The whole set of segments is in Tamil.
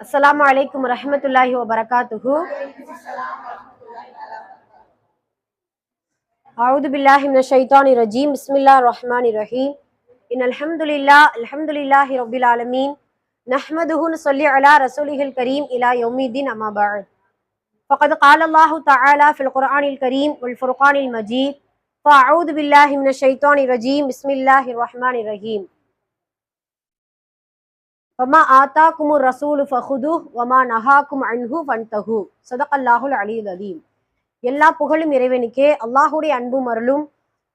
அஸ்ஸலாமு அலைக்கும் வரஹ்மத்துல்லாஹி வபரகாத்துஹு அவுது பில்லாஹி மினஷ் ஷைத்தானிர் ரஜீம் பிஸ்மில்லாஹிர் ரஹ்மானிர் ரஹீம் இன் அல்ஹம்துலில்லாஹ் அல்ஹம்துலில்லாஹி ரப்பில் ஆலமீன் நஹ்மதுஹு நுஸல்லி அலா ரசூலிஹில் கரீம் இலா யௌமிddin அம்மா பஅத் فقد قال الله تعالى في القرآن الكريم والفرقان المجيد فأعوذ بالله من الشيطان الرجيم بسم الله الرحمن الرحيم வமா குமு ரசூலு ஃபஹுது வமா நஹாக்கும் அன்ஹு ஃபன்தஹு சதகல்லாஹுல் அலியுல் அலீம். எல்லா புகழும் இறைவனுக்கே அல்லாஹுடைய அன்பும் அருளும்.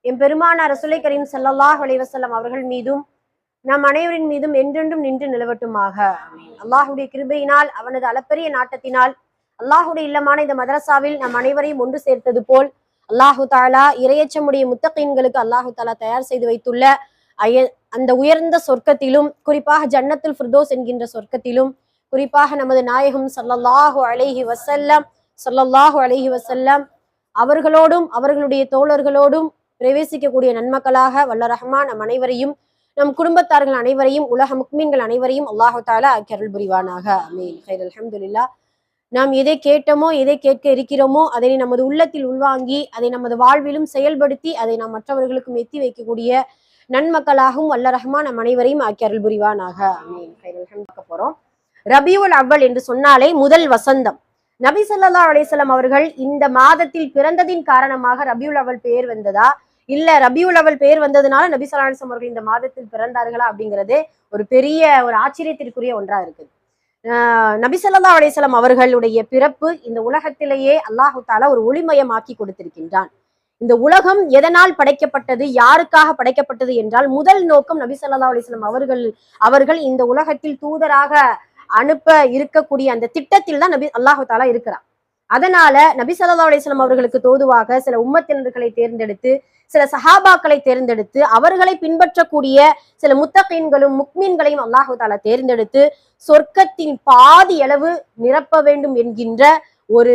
எம் பெருமான ரசுலை கரீம் ஸல்லல்லாஹு அலைஹி அவர்கள் மீதும் நம் அனைவரின் மீதும் என்றென்றும் நின்று நிலவட்டுமாக. அல்லாஹுடைய கிருபையினால் அவனது அளப்பரிய நாட்டத்தினால் அல்லாஹுடைய இல்லமான இந்த மதரசாவில் நம் அனைவரையும் ஒன்று சேர்த்தது போல் அல்லாஹு தாலா இரையச்சமுடைய முத்தகீன்களுக்கு அல்லாஹு தாலா தயார் செய்து வைத்துள்ள அய அந்த உயர்ந்த சொர்க்கத்திலும் குறிப்பாக ஜன்னத்துல் ஃபிர்தோஸ் என்கின்ற சொர்க்கத்திலும் குறிப்பாக நமது நாயகம் சல்லல்லாஹு அலைஹி வசல்லம் சல்லல்லாஹு அலைஹி வசல்லம் அவர்களோடும் அவர்களுடைய தோழர்களோடும் பிரவேசிக்கக்கூடிய நன்மக்களாக வல்ல ரஹ்மான் நம் அனைவரையும் நம் குடும்பத்தார்கள் அனைவரையும் உலக முக்மீன்கள் அனைவரையும் அல்லாஹு தாலா கருள் புரிவானாக. அமீன் ஹைர் நாம் எதை கேட்டோமோ எதை கேட்க இருக்கிறோமோ அதை நமது உள்ளத்தில் உள்வாங்கி அதை நமது வாழ்விலும் செயல்படுத்தி அதை நாம் மற்றவர்களுக்கும் எத்தி வைக்கக்கூடிய நன்மக்களாகவும் வல்ல ரஹ்மான் நம் அனைவரையும் ஆக்கி அருள் புரிவானாக. அமீன் பார்க்க போறோம். ரபியுல் அவ்வல் என்று சொன்னாலே முதல் வசந்தம். நபி சொல்லா அலிசல்லாம் அவர்கள் இந்த மாதத்தில் பிறந்ததின் காரணமாக ரபியுல் அவல் பெயர் வந்ததா? இல்ல ரபியுல் அவல் பெயர் வந்ததுனால நபி சொல்லா அலைஹி அவர்கள் இந்த மாதத்தில் பிறந்தார்களா அப்படிங்கிறது ஒரு பெரிய ஒரு ஆச்சரியத்திற்குரிய ஒன்றா இருக்குது. ஆஹ் நபி சொல்லா அலைஹி அவர்களுடைய பிறப்பு இந்த உலகத்திலேயே அல்லாஹு தாலா ஒரு ஒளிமயமாக்கி கொடுத்திருக்கின்றான். இந்த உலகம் எதனால் படைக்கப்பட்டது? யாருக்காக படைக்கப்பட்டது என்றால் முதல் நோக்கம் நபி ஸல்லல்லாஹு அலிஸ்லாம் அவர்கள் அவர்கள் இந்த உலகத்தில் தூதராக அனுப்ப இருக்கக்கூடிய அந்த திட்டத்தில் தான் நபி அல்லாஹு தாலா இருக்கிறார் அதனால நபி சல்லா அலிஸ்லாம் அவர்களுக்கு தோதுவாக சில உம்மத்தினர்களை தேர்ந்தெடுத்து சில சஹாபாக்களை தேர்ந்தெடுத்து அவர்களை பின்பற்றக்கூடிய சில முத்தகீன்களும் முக்மீன்களையும் அல்லாஹு தாலா தேர்ந்தெடுத்து சொர்க்கத்தின் பாதி அளவு நிரப்ப வேண்டும் என்கின்ற ஒரு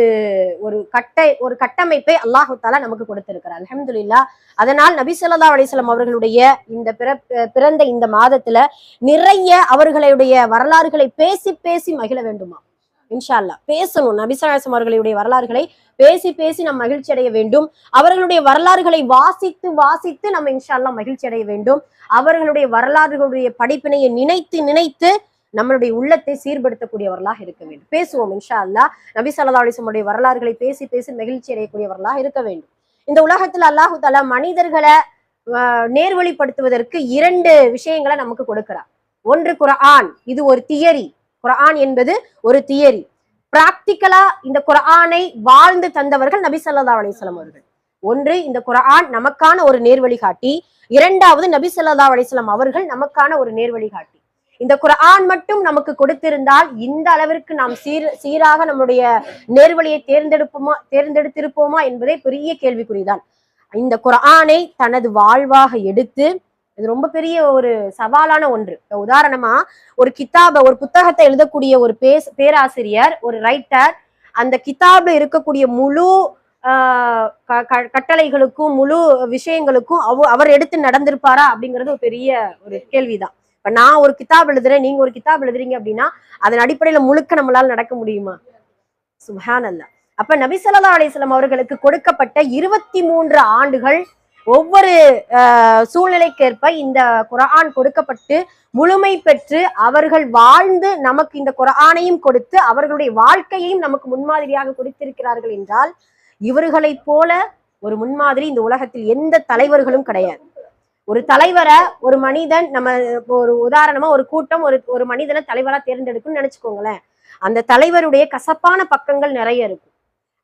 ஒரு கட்டை ஒரு கட்டமைப்பை அல்லாஹு தாலா நமக்கு கொடுத்திருக்கிறார். அலமதுல்லா அதனால் நபி ஸல்லல்லாஹு அலைஹி அவர்களுடைய இந்த பிற பிறந்த இந்த மாதத்துல நிறைய அவர்களுடைய வரலாறுகளை பேசி பேசி மகிழ வேண்டுமா? இன்ஷா அல்லாஹ் பேசணும் நபிசலாசம் அவர்களுடைய வரலாறுகளை பேசி பேசி நம்ம மகிழ்ச்சி அடைய வேண்டும். அவர்களுடைய வரலாறுகளை வாசித்து வாசித்து நம்ம இன்ஷா அல்லாஹ் மகிழ்ச்சி அடைய வேண்டும். அவர்களுடைய வரலாறுகளுடைய படிப்பினையை நினைத்து நினைத்து நம்மளுடைய உள்ளத்தை சீர்படுத்தக்கூடியவர்களாக இருக்க வேண்டும். பேசுவோம் இன்ஷா அல்லா நபி சல்லா அலைஹி வரலாறுகளை பேசி பேசி மகிழ்ச்சி அடையக்கூடியவர்களாக இருக்க வேண்டும். இந்த உலகத்தில் அல்லாஹு தலா மனிதர்களை நேர்வழிப்படுத்துவதற்கு இரண்டு விஷயங்களை நமக்கு கொடுக்கிறார். ஒன்று குரான் இது ஒரு தியரி. குரான் என்பது ஒரு தியரி. பிராக்டிக்கலா இந்த குரானை வாழ்ந்து தந்தவர்கள் நபி சல்லா அலைஹி அவர்கள். ஒன்று இந்த குரான் நமக்கான ஒரு நேர்வழிகாட்டி. இரண்டாவது நபி சல்லா அலிஸ்லாம் அவர்கள் நமக்கான ஒரு நேர்வழிகாட்டி. இந்த குரான் மட்டும் நமக்கு கொடுத்திருந்தால் இந்த அளவிற்கு நாம் சீர் சீராக நம்முடைய நேர்வழியை தேர்ந்தெடுப்போமா தேர்ந்தெடுத்திருப்போமா என்பதே பெரிய கேள்விக்குறிதான். இந்த குரானை தனது வாழ்வாக எடுத்து இது ரொம்ப பெரிய ஒரு சவாலான ஒன்று. உதாரணமா ஒரு கித்தாபை ஒரு புத்தகத்தை எழுதக்கூடிய ஒரு பேஸ் பேராசிரியர் ஒரு ரைட்டர் அந்த கிதாப்ல இருக்கக்கூடிய முழு ஆஹ் க- க- கட்டளைகளுக்கும் முழு விஷயங்களுக்கும் அவ அவர் எடுத்து நடந்திருப்பாரா அப்படிங்கிறது ஒரு பெரிய ஒரு கேள்விதான். இப்ப நான் ஒரு கிதாப் எழுதுறேன் நீங்க ஒரு கிதாப் எழுதுறீங்க அப்படின்னா அதன் அடிப்படையில முழுக்க நம்மளால நடக்க முடியுமா? சுஹான் அல்ல அப்ப நபி அலிஸ்லாம் அவர்களுக்கு கொடுக்கப்பட்ட இருபத்தி மூன்று ஆண்டுகள் ஒவ்வொரு ஆஹ், சூழ்நிலைக்கேற்ப இந்த குரான் கொடுக்கப்பட்டு முழுமை பெற்று அவர்கள் வாழ்ந்து நமக்கு இந்த குரானையும் கொடுத்து அவர்களுடைய வாழ்க்கையையும் நமக்கு முன்மாதிரியாக கொடுத்திருக்கிறார்கள் என்றால் இவர்களைப் போல ஒரு முன்மாதிரி இந்த உலகத்தில் எந்த தலைவர்களும் கிடையாது. ஒரு தலைவரை ஒரு மனிதன் நம்ம ஒரு உதாரணமா ஒரு கூட்டம் ஒரு ஒரு மனிதனை தலைவரா தேர்ந்தெடுக்கும்னு நினைச்சுக்கோங்களேன். அந்த தலைவருடைய கசப்பான பக்கங்கள் நிறைய இருக்கும்.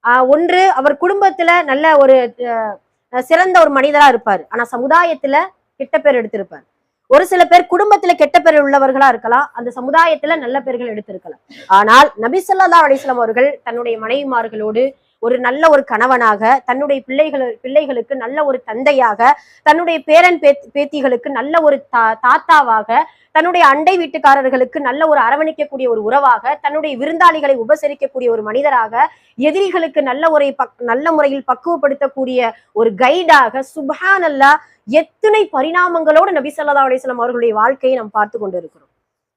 ஆஹ் ஒன்று அவர் குடும்பத்துல நல்ல ஒரு அஹ், சிறந்த ஒரு மனிதரா இருப்பார். ஆனா சமுதாயத்துல கெட்ட பேர் எடுத்திருப்பார். ஒரு சில பேர் குடும்பத்துல கெட்ட பேர் உள்ளவர்களா இருக்கலாம். அந்த சமுதாயத்துல நல்ல பேர்கள் எடுத்திருக்கலாம். ஆனால் நபிசல்லா அலிஸ்லாம் அவர்கள் தன்னுடைய மனைவிமார்களோடு ஒரு நல்ல ஒரு கணவனாக தன்னுடைய பிள்ளைகள் பிள்ளைகளுக்கு நல்ல ஒரு தந்தையாக தன்னுடைய பேரன் பேத்- பேத்திகளுக்கு நல்ல ஒரு தா தாத்தாவாக தன்னுடைய அண்டை வீட்டுக்காரர்களுக்கு நல்ல ஒரு அரவணைக்கக்கூடிய ஒரு உறவாக தன்னுடைய விருந்தாளிகளை உபசரிக்கக்கூடிய ஒரு மனிதராக எதிரிகளுக்கு நல்ல ஒரு பக் நல்ல முறையில் பக்குவப்படுத்தக்கூடிய ஒரு கைடாக சுபஹானல்லா எத்தனை பரிணாமங்களோடு நபி சல்லா அலிஸ்லாம் அவர்களுடைய வாழ்க்கையை நாம் பார்த்து கொண்டு இருக்கிறோம்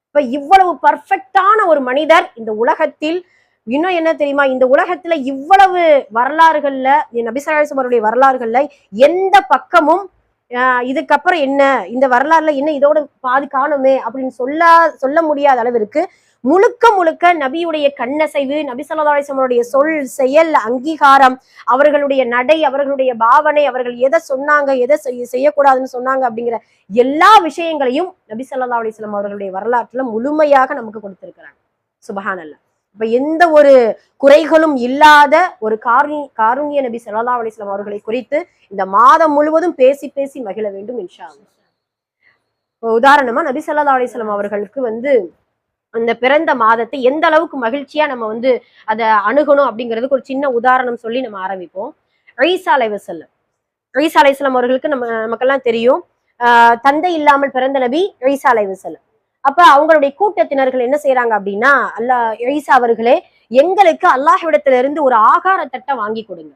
இப்ப இவ்வளவு பர்ஃபெக்டான ஒரு மனிதர் இந்த உலகத்தில் இன்னும் என்ன தெரியுமா? இந்த உலகத்துல இவ்வளவு வரலாறுகள்ல நபிசராசம் வரலாறுகள்ல எந்த பக்கமும் இதுக்கப்புறம் என்ன இந்த வரலாறுல என்ன இதோட பாதி காணுமே அப்படின்னு சொல்ல சொல்ல முடியாத அளவிற்கு முழுக்க முழுக்க நபியுடைய கண்ணசைவு நபி சல்லாசம் சொல் செயல் அங்கீகாரம் அவர்களுடைய நடை அவர்களுடைய பாவனை அவர்கள் எதை சொன்னாங்க எதை செய்ய- செய்யக்கூடாதுன்னு சொன்னாங்க அப்படிங்கிற எல்லா விஷயங்களையும் நபி ஸல்லல்லாஹு அலிஸ்லாம் அவர்களுடைய வரலாற்றுல முழுமையாக நமக்கு கொடுத்திருக்கிறாங்க. சுபஹானல்லாஹ் இப்ப எந்த ஒரு குறைகளும் இல்லாத ஒரு காரு காருண்ய நபி சல்லா அலிஸ்லாம் அவர்களை குறித்து இந்த மாதம் முழுவதும் பேசி பேசி மகிழ வேண்டும் இன்ஷா உதாரணமா நபி சல்லா அலிஸ்லாம் அவர்களுக்கு வந்து அந்த பிறந்த மாதத்தை எந்த அளவுக்கு மகிழ்ச்சியா நம்ம வந்து அதை அணுகணும் அப்படிங்கிறதுக்கு ஒரு சின்ன உதாரணம் சொல்லி நம்ம ஆரம்பிப்போம். ஈசா அலைவசல்லம் ஈசா அலைவசல்லம் அவர்களுக்கு நம்ம நமக்கெல்லாம் தெரியும். ஆஹ் தந்தை இல்லாமல் பிறந்த நபி ஈசா அலைவசல்லம் அப்ப அவங்களுடைய கூட்டத்தினர்கள் என்ன செய்யறாங்க அப்படின்னா அல்லாஹ் ஈசா அவர்களே எங்களுக்கு அல்லாஹ்விடத்துல இருந்து ஒரு ஆகார தட்டை வாங்கி கொடுங்க.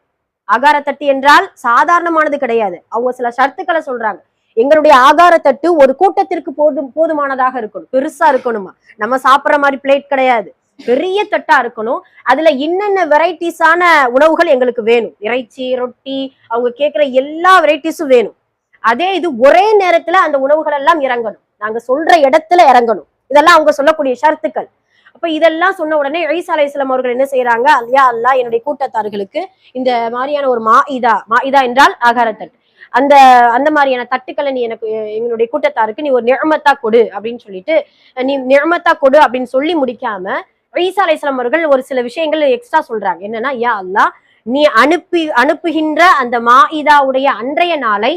ஆகார தட்டு என்றால் சாதாரணமானது கிடையாது. அவங்க சில ஷர்த்துக்களை சொல்றாங்க. எங்களுடைய ஆகார தட்டு ஒரு கூட்டத்திற்கு போதும் போதுமானதாக இருக்கணும். பெருசா இருக்கணுமா? நம்ம சாப்பிடுற மாதிரி பிளேட் கிடையாது. பெரிய தட்டா இருக்கணும். அதுல என்னென்ன வெரைட்டிஸான உணவுகள் எங்களுக்கு வேணும்? இறைச்சி ரொட்டி அவங்க கேட்கிற எல்லா வெரைட்டிஸும் வேணும். அதே இது ஒரே நேரத்துல அந்த உணவுகள் எல்லாம் இறங்கணும். நாங்க சொல்ற இடத்துல இறங்கணும். இதெல்லாம் அவங்க சொல்லக்கூடிய ஷரத்துக்கள். அப்ப இதெல்லாம் சொன்ன உடனே ஈசா அலைஹிஸ்ஸலாம் அவர்கள் என்ன செய்யறாங்க அல்லா அல்லா என்னுடைய கூட்டத்தார்களுக்கு இந்த மாதிரியான ஒரு மா இதா மா இதா என்றால் ஆகாரத்தட்டு. அந்த அந்த மாதிரியான தட்டுக்களை நீ எனக்கு எங்களுடைய கூட்டத்தாருக்கு நீ ஒரு நிழமத்தா கொடு அப்படின்னு சொல்லிட்டு நீ நிழமத்தா கொடு அப்படின்னு சொல்லி முடிக்காம ஈசா அலைஹிஸ்ஸலாம் அவர்கள் ஒரு சில விஷயங்கள் எக்ஸ்ட்ரா சொல்றாங்க. என்னன்னா யா அல்லா நீ அனுப்பி அனுப்புகின்ற அந்த மா இதாவுடைய அன்றைய நாளை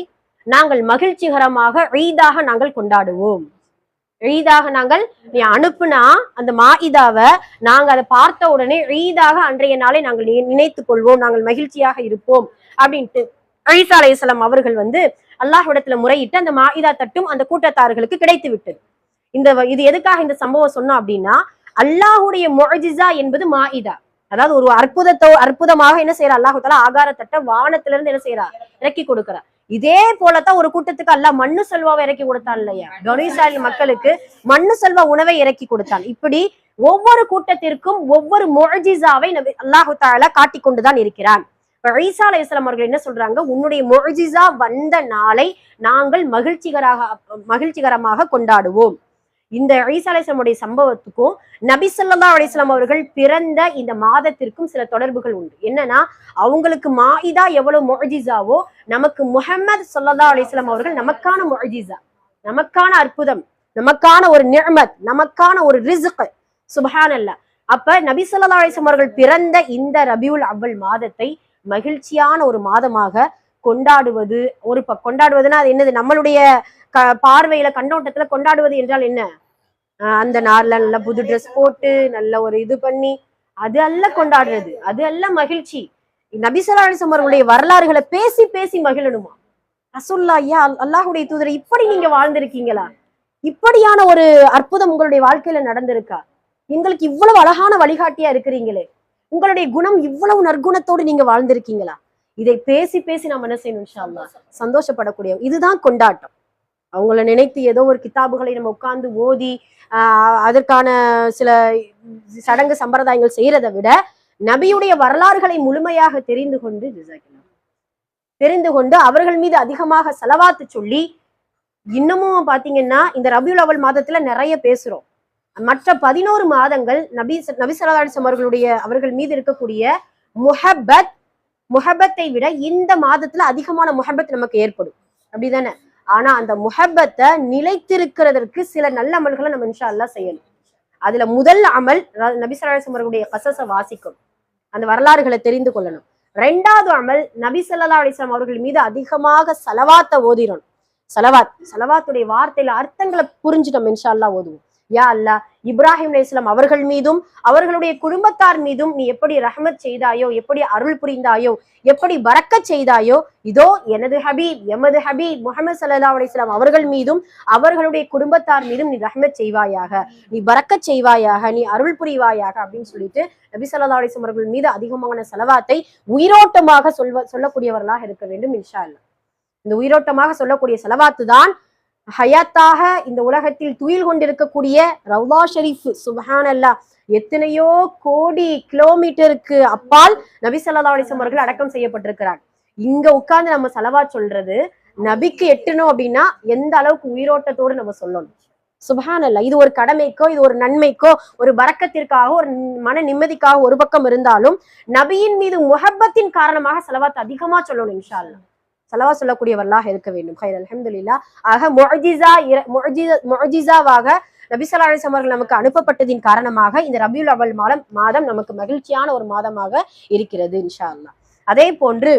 நாங்கள் மகிழ்ச்சிகரமாக ஈதாக நாங்கள் கொண்டாடுவோம். ஈதாக நாங்கள் நீ அனுப்புனா அந்த மாயிதாவை நாங்க அதை பார்த்த உடனே ஈதாக அன்றைய நாளை நாங்கள் நினைத்துக் கொள்வோம் நாங்கள் மகிழ்ச்சியாக இருப்போம் அப்படின்ட்டு ஈசா அலைஹிஸ்ஸலாம் அவர்கள் வந்து அல்லாஹ்விடத்துல முறையிட்டு அந்த மாயிதா தட்டும் அந்த கூட்டத்தார்களுக்கு கிடைத்து விட்டது. இந்த இது எதுக்காக இந்த சம்பவம் சொன்னோம் அப்படின்னா அல்லாஹுடைய மொழிஜிசா என்பது மாயிதா. அதாவது ஒரு அற்புதத்தோ அற்புதமாக என்ன செய்யறா அல்லாஹு தாலா ஆகார வானத்திலிருந்து என்ன செய்யறா இறக்கி கொடுக்கிறார். இதே போலத்தான் ஒரு கூட்டத்துக்கு அல்ல மண்ணு செல்வாவை இறக்கி கொடுத்தான் இல்லையா? கனீசாலி மக்களுக்கு மண்ணு செல்வா உணவை இறக்கி கொடுத்தான். இப்படி ஒவ்வொரு கூட்டத்திற்கும் ஒவ்வொரு மொழிஜிசாவை அல்லாஹு தாலா காட்டி கொண்டுதான் இருக்கிறான். இப்ப அலி இஸ்லாம் அவர்கள் என்ன சொல்றாங்க? உன்னுடைய மொழிஜிசா வந்த நாளை நாங்கள் மகிழ்ச்சிகராக மகிழ்ச்சிகரமாக கொண்டாடுவோம். இந்த ஈசாலேசமுடைய சம்பவத்துக்கும் நபி ஸல்லல்லாஹு அலைஹி அவர்கள் பிறந்த இந்த மாதத்திற்கும் சில தொடர்புகள் உண்டு. என்னன்னா அவங்களுக்கு மாயிதா எவ்வளவு முஅஜிசாவோ நமக்கு முஹம்மது சொல்லதா அலிஸ்லாம் அவர்கள் நமக்கான முஅஜிசா நமக்கான அற்புதம் நமக்கான ஒரு நிஅமத் நமக்கான ஒரு ரிசபல் சுபஹான் அல்ல அப்ப நபி சொல்லா அலிஸ்லாம் அவர்கள் பிறந்த இந்த ரபியுல் அவ்வல் மாதத்தை மகிழ்ச்சியான ஒரு மாதமாக கொண்டாடுவது ஒரு ப கொண்டாடுவதுன்னா அது என்னது? நம்மளுடைய க பார்வையில கண்ணோட்டத்துல கொண்டாடுவது என்றால் என்ன? அந்த நார்ல நல்ல புது ட்ரெஸ் போட்டு நல்ல ஒரு இது பண்ணி அது அல்ல கொண்டாடுறது. அது அல்ல மகிழ்ச்சி. நபிசல்லா அலிஸ்லாம் அவர்களுடைய வரலாறுகளை பேசி பேசி மகிழணுமா? ரசுல்லா ஐயா அல்லாஹுடைய தூதர் இப்படி நீங்க வாழ்ந்திருக்கீங்களா? இப்படியான ஒரு அற்புதம் உங்களுடைய வாழ்க்கையில நடந்திருக்கா? எங்களுக்கு இவ்வளவு அழகான வழிகாட்டியா இருக்கிறீங்களே. உங்களுடைய குணம் இவ்வளவு நற்குணத்தோடு நீங்க வாழ்ந்திருக்கீங்களா? இதை பேசி பேசி நம்ம என்ன செய்யணும் சந்தோஷப்படக்கூடிய இதுதான் கொண்டாட்டம். அவங்கள நினைத்து ஏதோ ஒரு கித்தாபுகளை நம்ம உட்கார்ந்து ஓதி ஆஹ் அதற்கான சில சடங்கு சம்பிரதாயங்கள் செய்யறதை விட நபியுடைய வரலாறுகளை முழுமையாக தெரிந்து கொண்டு தெரிந்து கொண்டு அவர்கள் மீது அதிகமாக செலவாத்து சொல்லி இன்னமும் பாத்தீங்கன்னா இந்த ரபியுல் அவல் மாதத்துல நிறைய பேசுறோம். மற்ற பதினோரு மாதங்கள் நபி நபி ஸல்லல்லாஹு அவர்களுடைய அவர்கள் மீது இருக்கக்கூடிய முஹப்பத் முஹப்பத்தை விட இந்த மாதத்துல அதிகமான முஹப்பத் நமக்கு ஏற்படும். அப்படிதானே? ஆனா அந்த முஹப்பத்தை நிலைத்திருக்கிறதற்கு சில நல்ல அமல்களை நம்ம இன்ஷா அல்லா செய்யணும். அதுல முதல் அமல் ர- நபி அவர்களுடைய வாசிக்கும். அந்த வரலாறுகளை தெரிந்து கொள்ளணும். ரெண்டாவது அமல் நபி ஸல்லல்லாஹு அலிஸ்லாம் அவர்கள் மீது அதிகமாக செலவாத்த ஓதிடணும். செலவாத் செலவாத்துடைய வார்த்தையில அர்த்தங்களை புரிஞ்சு நம்ம இன்ஷா அல்லா ஓதுவோம். யா அல்லா இப்ராஹிம் அலிஸ்லாம் அவர்கள் மீதும் அவர்களுடைய குடும்பத்தார் மீதும் நீ எப்படி ரஹமத் செய்தாயோ எப்படி அருள் புரிந்தாயோ எப்படி பறக்க செய்தாயோ இதோ எனது ஹபீப் எமது ஹபீப் முகமது சல்லா அலிஸ்லாம் அவர்கள் மீதும் அவர்களுடைய குடும்பத்தார் மீதும் நீ ரஹமத் செய்வாயாக நீ பறக்க செய்வாயாக நீ அருள் புரிவாயாக அப்படின்னு சொல்லிட்டு நபி சல்லா அலிஸ்லாம் அவர்கள் மீது அதிகமான செலவாத்தை உயிரோட்டமாக சொல்வ சொல்லக்கூடியவர்களாக இருக்க வேண்டும் இன்ஷா அல்லா இந்த உயிரோட்டமாக சொல்லக்கூடிய செலவாத்து தான் ஹயாத்தாக இந்த உலகத்தில் துயில் கொண்டிருக்கக்கூடிய ரவுதா ஷெரீஃப் சுபஹானல்லா எத்தனையோ கோடி கிலோமீட்டருக்கு அப்பால் நபி சல்லா அலிசம் அவர்கள் அடக்கம் செய்யப்பட்டிருக்கிறார். இங்க உட்கார்ந்து நம்ம செலவா சொல்றது நபிக்கு எட்டணும் அப்படின்னா எந்த அளவுக்கு உயிரோட்டத்தோடு நம்ம சொல்லணும்? சுபஹானல்லா இது ஒரு கடமைக்கோ இது ஒரு நன்மைக்கோ ஒரு வரக்கத்திற்காக ஒரு மன நிம்மதிக்காக ஒரு பக்கம் இருந்தாலும் நபியின் மீது முஹப்பத்தின் காரணமாக செலவாத்து அதிகமா சொல்லணும் இன்ஷா அல்லாஹ். செலவா சொல்லக்கூடியவர்களாக இருக்க வேண்டும். ஹைர் அலமதுல்லா ஆக மொஜிசா மொஜிசாவாக முஅஜிஸ அவர்கள் நமக்கு அனுப்பப்பட்டதின் காரணமாக இந்த ரபியுல் அவல் மாதம் மாதம் நமக்கு மகிழ்ச்சியான ஒரு மாதமாக இருக்கிறது இன்ஷா அல்லாஹ் அதே போன்று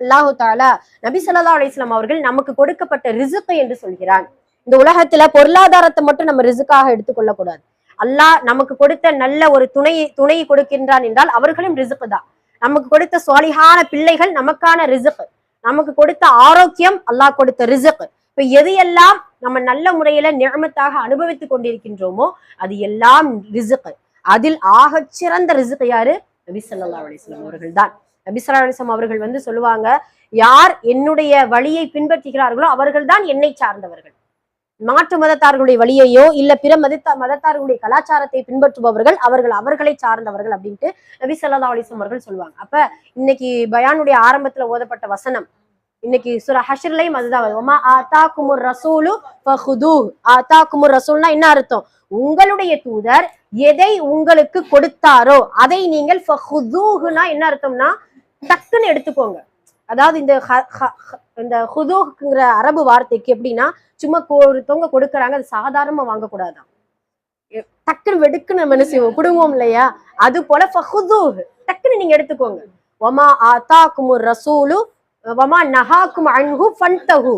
அல்லாஹு தாலா நபி சொல்லா அலிஸ்லாம் அவர்கள் நமக்கு கொடுக்கப்பட்ட ரிசுக்கு என்று சொல்கிறான். இந்த உலகத்துல பொருளாதாரத்தை மட்டும் நம்ம ரிசுக்காக எடுத்துக்கொள்ள கூடாது அல்லாஹ் நமக்கு கொடுத்த நல்ல ஒரு துணையை துணையை கொடுக்கின்றான் என்றால் அவர்களும் ரிசுக்கு தான். நமக்கு கொடுத்த சுவாலிகான பிள்ளைகள் நமக்கான ரிசுக்கு நமக்கு கொடுத்த ஆரோக்கியம் அல்லாஹ் கொடுத்த ரிசக். இப்ப எதையெல்லாம் நம்ம நல்ல முறையில நியமத்தாக அனுபவித்துக் கொண்டிருக்கின்றோமோ அது எல்லாம் ரிசுக்கு அதில் ஆகச்சிறந்த ரிசுக்கு யாரு? நபி ஸல்லல்லாஹு அவர்கள் தான் நபி ஸல்லல்லாஹு அவர்கள் வந்து சொல்லுவாங்க யார் என்னுடைய வழியை பின்பற்றுகிறார்களோ அவர்கள் தான் என்னை சார்ந்தவர்கள். மாற்று மதத்தார்களுடைய வழியையோ இல்ல பிற மதத்த மதத்தார்களுடைய கலாச்சாரத்தை பின்பற்றுபவர்கள் அவர்கள் அவர்களை சார்ந்தவர்கள் அப்படின்ட்டு நபி சல்லா அலைஹி அவர்கள் சொல்லுவாங்க. அப்ப இன்னைக்கு பயானுடைய ஆரம்பத்துல ஓதப்பட்ட வசனம் இன்னைக்கு சுர ஹஷர்லையும் அதுதான் வருது. ஆத்தா குமுர் ரசூலு ஆத்தா குமுர் ரசூல்னா என்ன அர்த்தம்? உங்களுடைய தூதர் எதை உங்களுக்கு கொடுத்தாரோ அதை நீங்கள் ஃபஹுதூஹுனா என்ன அர்த்தம்னா டக்குன்னு எடுத்துக்கோங்க. அதாவது இந்த இந்த ஹுதூஹுங்கிற அரபு வார்த்தைக்கு எப்படின்னா சும்மா ஒருத்தவங்க கொடுக்கறாங்க அது சாதாரணமா வாங்கக்கூடாதாம் எ- டக்குன்னு வெடுக்குன்னு நம்ம என்ன செய்வோம் குடும்பம் இல்லையா? அது போல டக்குன்னு நீங்க எடுத்துக்கோங்க. ஒமா ஆத்தாக்குமுர் ரசூலு வமா நஹாக்கும் அன்ஹு ஃபன்தஹு.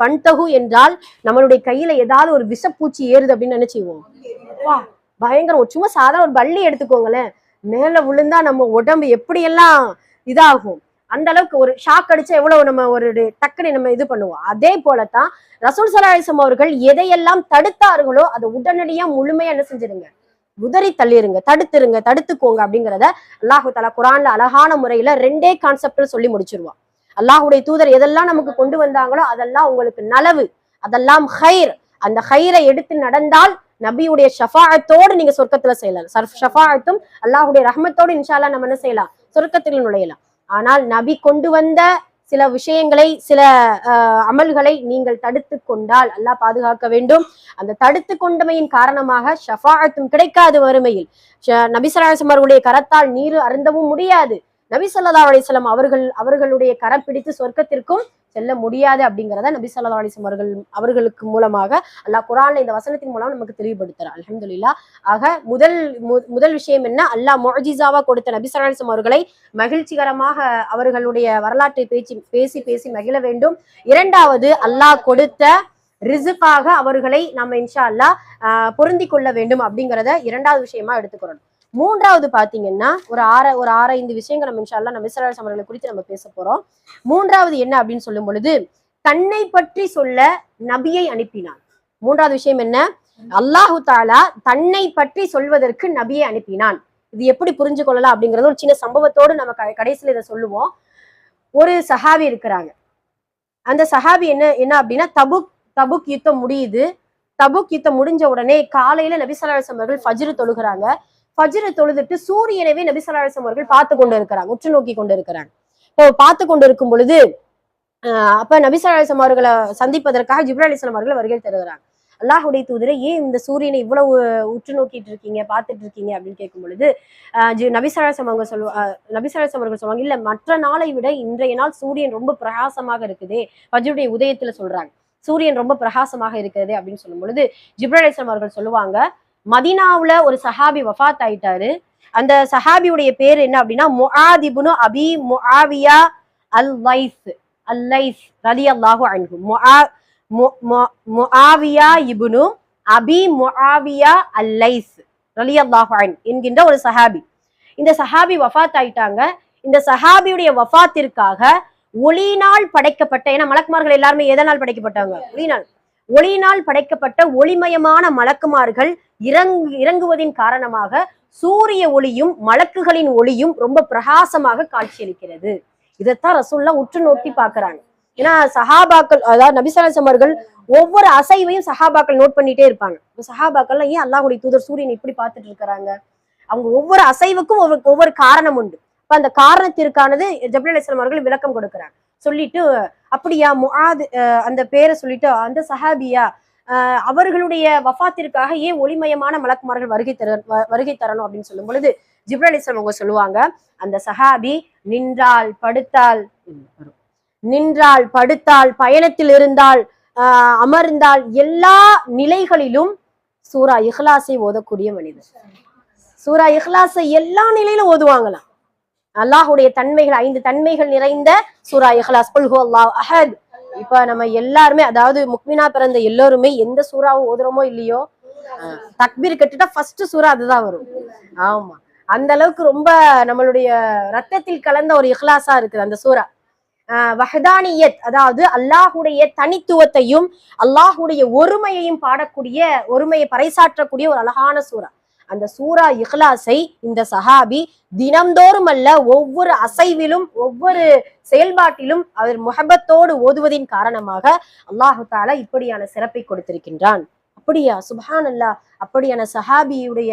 ஃபன்தஹு என்றால் நம்மளுடைய கையில ஏதாவது ஒரு விஷப்பூச்சி ஏறுது அப்படின்னு நினைச்சுவோம் வா பயங்கரம். சும்மா சாதாரண ஒரு பள்ளி எடுத்துக்கோங்களேன். மேல விழுந்தா நம்ம உடம்பு எப்படியெல்லாம் இதாகும்? அந்த அளவுக்கு ஒரு ஷாக் அடிச்சா எவ்வளவு நம்ம ஒரு டக்குனு நம்ம இது பண்ணுவோம். அதே போலத்தான் ரசூல் சலாஹம் அவர்கள் எதையெல்லாம் தடுத்தார்களோ அதை உடனடியா முழுமையா என்ன செஞ்சிருங்க? உதறி தள்ளிருங்க. தடுத்துருங்க. தடுத்துக்கோங்க அப்படிங்கிறத அல்லாஹு தலா குரான்ல அழகான முறையில ரெண்டே கான்செப்ட்னு சொல்லி முடிச்சிருவான். அல்லாஹுடைய தூதர் எதெல்லாம் நமக்கு கொண்டு வந்தாங்களோ அதெல்லாம் உங்களுக்கு நலவு. அதெல்லாம் ஹைர் அந்த ஹைரை எடுத்து நடந்தால் நபியுடைய ஷஃபாஅத்தோடு நீங்க சொர்க்கத்துல செய்யலாம். சர்ஃப் அல்லாஹுடைய ரஹமத்தோடு இன்ஷால்லா நம்ம என்ன செய்யலாம்? சொர்க்கத்தில் நுழையலாம். ஆனால் நபி கொண்டு வந்த சில விஷயங்களை சில அமல்களை நீங்கள் தடுத்து கொண்டால் அல்லாஹ் பாதுகாக்க வேண்டும். அந்த தடுத்து கொண்டமையின் காரணமாக ஷஃபாத்தும் கிடைக்காது வறுமையில். ஷ- நபி கரத்தால் நீர் அருந்தவும் முடியாது. நபி சொல்லா அலிஸ்லாம் அவர்கள் அவர்களுடைய கரம் பிடித்து சொர்க்கத்திற்கும் செல்ல முடியாது அப்படிங்கிறத நபி சொல்லா அலிஸ்லாம் அவர்கள் அவர்களுக்கு மூலமாக அல்லாஹ் குரான் இந்த வசனத்தின் மூலம் நமக்கு தெளிவுபடுத்துறார் அலமதுல்லா ஆக முதல் மு- முதல் விஷயம் என்ன? அல்லாஹ் முஅஜிசாவா கொடுத்த நபி சொல்லா அலிஸ்லாம் அவர்களை மகிழ்ச்சிகரமாக அவர்களுடைய வரலாற்றை பேச்சு பேசி பேசி மகிழ வேண்டும். இரண்டாவது அல்லாஹ் கொடுத்த ரிசுக்காக அவர்களை நம்ம இன்ஷா அல்லாஹ் ஆஹ் பொருந்தி கொள்ள வேண்டும் அப்படிங்கிறத இரண்டாவது விஷயமா எடுத்துக்கிறோம் மூன்றாவது பாத்தீங்கன்னா ஒரு ஆற ஒரு ஆற ஐந்து விஷயங்கள் நம்ம இன்ஷா நம்ம நபி ஸல்லல்லாஹு குறித்து நம்ம பேச போறோம். மூன்றாவது என்ன அப்படின்னு சொல்லும் பொழுது தன்னை பற்றி சொல்ல நபியை அனுப்பினான். மூன்றாவது விஷயம் என்ன? அல்லாஹு தாலா தன்னை பற்றி சொல்வதற்கு நபியை அனுப்பினான். இது எப்படி புரிஞ்சு கொள்ளலாம் அப்படிங்கறது ஒரு சின்ன சம்பவத்தோடு நம்ம க- கடைசியில இதை சொல்லுவோம். ஒரு சஹாபி இருக்கிறாங்க. அந்த சஹாபி என்ன என்ன அப்படின்னா தபுக் தபுக் யுத்தம் முடியுது. தபுக் யுத்தம் முடிஞ்ச உடனே காலையில நபி ஸல்லல்லாஹு அவர்கள் ஃபஜ்ரு தொழுகிறாங்க. பஜ்ர தொழுதுட்டு சூரியனவே நபி அவர்கள் பார்த்து கொண்டு இருக்கிறாங்க உற்று நோக்கி கொண்டு இருக்கிறாங்க இப்போ பார்த்து கொண்டு இருக்கும் பொழுது ஆஹ் அப்ப நபி அவர்களை சந்திப்பதற்காக ஜிப்ராலிசன் அலைஹிஸ்ஸலாம் அவர்கள் வருகை தருகிறாங்க. அல்லாஹுடைய தூதரை ஏன் இந்த சூரியனை இவ்வளவு உற்று நோக்கிட்டு இருக்கீங்க பார்த்துட்டு இருக்கீங்க? அப்படின்னு கேட்கும் பொழுது ஆஹ் ஜி- நபி அவங்க சொல்லுவா நபிசராசம் நபி அவர்கள் சொல்லுவாங்க இல்ல மற்ற நாளை விட இன்றைய நாள் சூரியன் ரொம்ப பிரகாசமாக இருக்குதே. ஃபஜ்ருடைய உதயத்துல சொல்றாங்க சூரியன் ரொம்ப பிரகாசமாக இருக்கிறது அப்படின்னு சொல்லும் பொழுது ஜிப்ரீல் அவர்கள் சொல்லுவாங்க மதீனாவுல ஒரு சஹாபி வஃபாத் ஆயிட்டாரு அந்த சஹாபியுடைய பேர் என்ன அப்படின்னா முஆதிபுனு அபி முஆவியா அல் லைஸ் அல் லைஸ் ரலி அல்லாஹு அன்ஹு. முஆ மு- முஆவியா இபுனு அபி முஆவியா அல் லைஸ் ரலி அல்லாஹு அன் என்கின்ற ஒரு சஹாபி. இந்த சஹாபி வஃபாத் ஆயிட்டாங்க இந்த சஹாபியுடைய வஃபாத்திற்காக ஒளினால் படைக்கப்பட்ட ஏன்னா மலக்குமார்கள் எல்லாருமே எதனால் படைக்கப்பட்டாங்க? ஒளினால் ஒளியினால் படைக்கப்பட்ட ஒளிமயமான மலக்குமார்கள் இறங்கு இறங்குவதின் காரணமாக சூரிய ஒளியும் மலக்குகளின் ஒளியும் ரொம்ப பிரகாசமாக காட்சியளிக்கிறது. இதைத்தான் ரசூல்லா உற்று நோக்கி பார்க்கறாங்க. ஏன்னா சஹாபாக்கள் அதாவது நபிசரசமர்கள் ஒவ்வொரு அசைவையும் சஹாபாக்கள் நோட் பண்ணிட்டே இருப்பாங்க. சஹாபாக்கள் சஹாபாக்கள்லாம் ஏன் அல்லாஹுடைய தூதர் சூரியன் இப்படி பார்த்துட்டு இருக்கிறாங்க? அவங்க ஒவ்வொரு அசைவுக்கும் ஒவ்வொரு ஒவ்வொரு காரணம் உண்டு. இப்ப அந்த காரணத்திற்கானது ஜப்ரல் அலிஸ்லாம் அவர்கள் விளக்கம் கொடுக்குறாங்க. சொல்லிட்டு அப்படியா? முஹாத் அஹ் அந்த பேரை சொல்லிட்டு அந்த சஹாபியா அவர்களுடைய வஃபாத்திற்காக ஏன் ஒளிமயமான மலக்குமார்கள் வருகை தர வருகை தரணும் அப்படின்னு சொல்லும் பொழுது ஜிப்ரலிசம் அவங்க சொல்லுவாங்க அந்த சஹாபி நின்றால் படுத்தால் நின்றால் படுத்தால் பயணத்தில் இருந்தால் ஆஹ் அமர்ந்தால் எல்லா நிலைகளிலும் சூரா இஹ்லாஸை ஓதக்கூடிய மனிதர். சூரா இஹ்லாஸை எல்லா நிலையிலும் ஓதுவாங்களாம். அல்லாஹுடைய தன்மைகள் ஐந்து தன்மைகள் நிறைந்த சூரா இஹ்லாஸ். குல்ஹு அல்லாஹ் அஹத். இப்ப நம்ம எல்லாருமே அதாவது முக்மினா பிறந்த எல்லோருமே எந்த சூறாவை ஓதுறோமோ இல்லையோ தக்பீர் கட்டுட்டா ஃபர்ஸ்ட் சூறா அதுதான் வரும். ஆமா. அந்த அளவுக்கு ரொம்ப நம்மளுடைய ரத்தத்தில் கலந்த ஒரு இஹ்லாஸா இருக்குது அந்த சூறா. ஆஹ் வஹதானியத் அதாவது அல்லாஹுடைய தனித்துவத்தையும் அல்லாஹுடைய ஒருமையையும் பாடக்கூடிய ஒருமையை பறைசாற்றக்கூடிய ஒரு அழகான சூறா. அந்த சூரா இஹ்லாஸை இந்த சஹாபி தினம்தோறும் அல்ல ஒவ்வொரு அசைவிலும் ஒவ்வொரு செயல்பாட்டிலும் அவர் முகபத்தோடு ஓதுவதின் காரணமாக அல்லாஹு தாலா இப்படியான சிறப்பை கொடுத்திருக்கின்றான். அப்படியா? சுபஹான் அல்லாஹ் அப்படியான சஹாபியுடைய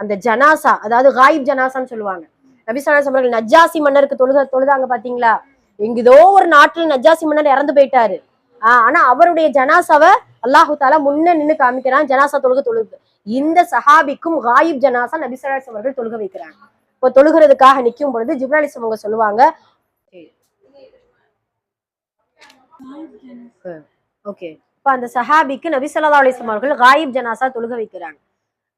அந்த ஜனாசா அதாவது காயிப் ஜனாசான்னு சொல்லுவாங்க. நபிசான அவர்கள் நஜ்ஜாசி மன்னருக்கு தொழுத தொழுதாங்க பாத்தீங்களா? எங்கேதோ ஒரு நாட்டுல நஜ்ஜாசி மன்னர் இறந்து போயிட்டாரு. ஆஹ் ஆனா அவருடைய ஜனாசாவை அல்லாஹு தாலா முன்ன நின்னு காமிக்கிறான். ஜனாசா தொழுக தொழுது. இந்த சஹாபிக்கும் காயிப் ஜனாசா நபிசராஸ் அவர்கள் தொழுக வைக்கிறாங்க. இப்போ தொழுகிறதுக்காக நிக்கும் பொழுது ஜிப்ராலிஸ் அவங்க சொல்லுவாங்க ஓகே இப்ப அந்த சஹாபிக்கு நபி ஸல்லல்லாஹு அலைஹி வஸல்லம் அவர்கள் காயிப் ஜனாசா தொழுக வைக்கிறாங்க.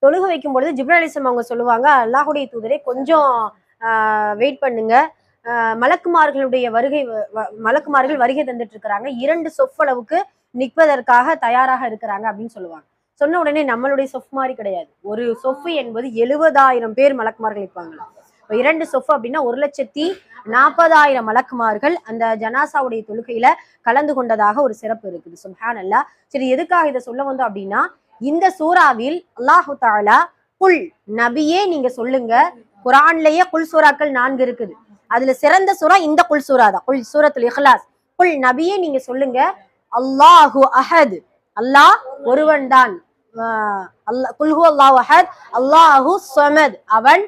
தொழுக வைக்கும் பொழுது ஜிப்ராலிசம் அவங்க சொல்லுவாங்க அல்லாஹுடைய தூதரே கொஞ்சம் வெயிட் பண்ணுங்க. மலக்குமார்களுடைய வருகை மலக்குமார்கள் வருகை தந்துட்டு இருக்கிறாங்க. இரண்டு சொஃபளவுக்கு நிற்பதற்காக தயாராக இருக்கிறாங்க அப்படின்னு சொல்லுவாங்க. சொன்ன உடனே நம்மளுடைய சொஃப் மாதிரி கிடையாது. ஒரு சொஃப் என்பது எழுபதாயிரம் பேர் மலக்குமார்கள் இருப்பாங்களா இப்போ இரண்டு சொஃப் அப்படின்னா ஒரு லட்சத்தி நாற்பதாயிரம் மலக்குமார்கள் அந்த ஜனாசாவுடைய தொழுகையில கலந்து கொண்டதாக ஒரு சிறப்பு இருக்குது. சுஹான் அல்லா சரி எதுக்காக இதை சொல்ல வந்தோம் அப்படின்னா இந்த சூறாவில் அல்லாஹு தாலா குல் நபியே நீங்க சொல்லுங்க. குரான்லயே குல் சூறாக்கள் நான்கு இருக்குது. அதுல சிறந்த சூறா இந்த குல் சூறா தான். குல் சூரத்துல் இஹ்லாஸ். குல் நபியே நீங்க சொல்லுங்க. அல்லாஹு அஹத். அல்லாஹ் ஒருவன் தான். குல்ஹு அஹத் அல்லாஹு அவன்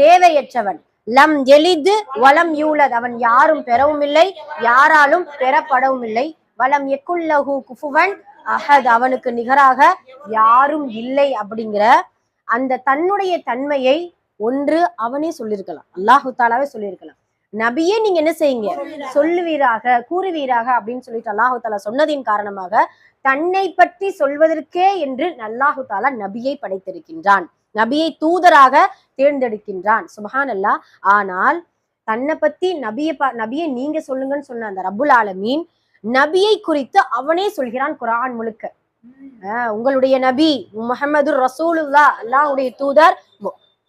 தேவையற்றவன். லம் எளிது வலம் யூலத். அவன் யாரும் பெறவும் இல்லை யாராலும் பெறப்படவும் இல்லை. வலம் எக்குல்லஹு குஃபுவன். அஹத் அவனுக்கு நிகராக யாரும் இல்லை அப்படிங்கிற அந்த தன்னுடைய தன்மையை ஒன்று அவனே சொல்லியிருக்கலாம். அல்லாஹு தாலாவே சொல்லியிருக்கலாம். நபியே நீங்க என்ன செய்யுங்க? சொல்லுவீராக கூறுவீராக அப்படின்னு சொல்லிட்டு அல்லாஹு தாலா சொன்னதின் காரணமாக தன்னை பற்றி சொல்வதற்கே என்று நல்லாஹு தாலா நபியை படைத்திருக்கின்றான். நபியை தூதராக தேர்ந்தெடுக்கின்றான். சுபஹான் அல்லாஹ் ஆனால் தன்னை பத்தி நபியை நபியை நீங்க சொல்லுங்கன்னு சொன்ன அந்த ரபுல் ஆலமீன் நபியை குறித்து அவனே சொல்கிறான் குரான் முழுக்க. ஆஹ் உங்களுடைய நபி முகமது ரசூலுல்லா அல்லாஹுடைய தூதர்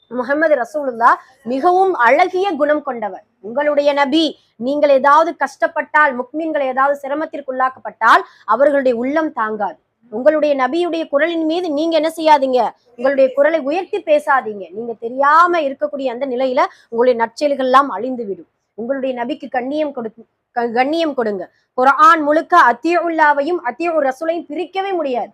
முகமது ரசூலுல்லா மிகவும் அழகிய குணம் கொண்டவர். உங்களுடைய நபி நீங்கள் ஏதாவது கஷ்டப்பட்டால் முக்மீன்கள் ஏதாவது சிரமத்திற்குள்ளாக்கப்பட்டால் அவர்களுடைய உள்ளம் தாங்காது. உங்களுடைய நபியுடைய குரலின் மீது நீங்க என்ன செய்யாதீங்க? உங்களுடைய குரலை உயர்த்தி பேசாதீங்க. நீங்க தெரியாம இருக்கக்கூடிய அந்த நிலையில உங்களுடைய நற்செயல்கள் எல்லாம் அழிந்து விடும் உங்களுடைய நபிக்கு கண்ணியம் கொடு க- கண்ணியம் கொடுங்க. குரான் முழுக்க அத்தியுல்லாவையும் அத்தியு ரசூலையும் பிரிக்கவே முடியாது.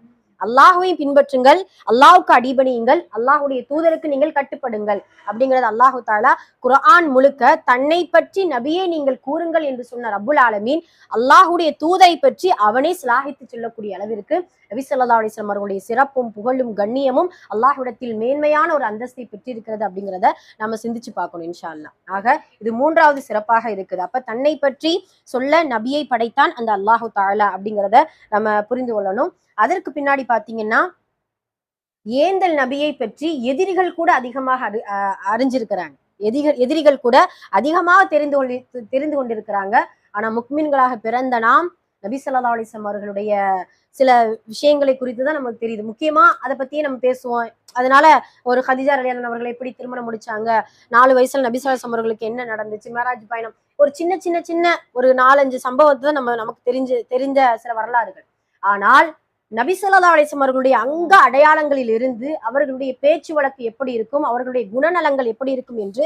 அல்லாஹுவையும் பின்பற்றுங்கள் அல்லாஹுக்கு அடிபணியுங்கள் அல்லாஹுடைய தூதருக்கு நீங்கள் கட்டுப்படுங்கள் அப்படிங்கிறது அல்லாஹு தாலா குர்ஆன் முழுக்க தன்னை பற்றி நபியை நீங்கள் கூறுங்கள் என்று சொன்ன ரபுல் ஆலமீன். அல்லாஹுடைய தூதரை பற்றி அவனே சிலாகித்து சொல்லக்கூடிய அளவிற்கு நபி ஸல்லல்லாஹு அவர்களுடைய சிறப்பும் புகழும் கண்ணியமும் அல்லாஹ்விடத்தில் மேன்மையான ஒரு அந்தஸ்தை பெற்றிருக்கிறது அப்படிங்கிறத நம்ம சிந்திச்சு பார்க்கணும் இன்ஷா அல்லாஹ் ஆக இது மூன்றாவது சிறப்பாக இருக்குது. அப்ப தன்னை பற்றி சொல்ல நபியை படைத்தான் அந்த அல்லாஹு தாலா அப்படிங்கிறத நம்ம புரிந்து கொள்ளணும். அதற்கு பின்னாடி பாத்தீங்கன்னா ஏந்தல் நபியை பற்றி எதிரிகள் கூட அதிகமாக அறி அஹ் அறிஞ்சிருக்கிறாங்க. எதிரிகள் எதிரிகள் கூட அதிகமாக தெரிந்து கொண்டு தெரிந்து கொண்டிருக்கிறாங்க. ஆனா முக்மின்களாக பிறந்த நாம் நபி ஸல்லல்லாஹு அவர்களுடைய சில விஷயங்களை குறித்து தான் நமக்கு தெரியுது. முக்கியமா அதை பத்தியே நம்ம பேசுவோம். அதனால ஒரு ஹதிஜா ரலியல்லாஹு அவர்களை எப்படி திருமணம் முடிச்சாங்க நாலு வயசுல நபி ஸல்லல்லாஹு அவர்களுக்கு என்ன நடந்துச்சு மேராஜ் பயணம். ஒரு சின்ன சின்ன சின்ன ஒரு நாலஞ்சு சம்பவத்தை தான் நம்ம நமக்கு தெரிஞ்சு தெரிஞ்ச சில வரலாறுகள். ஆனால் நபிசல்லா அலிசம் அவர்களுடைய அங்க அடையாளங்களில் இருந்து அவர்களுடைய பேச்சு வழக்கு எப்படி இருக்கும் அவர்களுடைய குணநலங்கள் எப்படி இருக்கும் என்று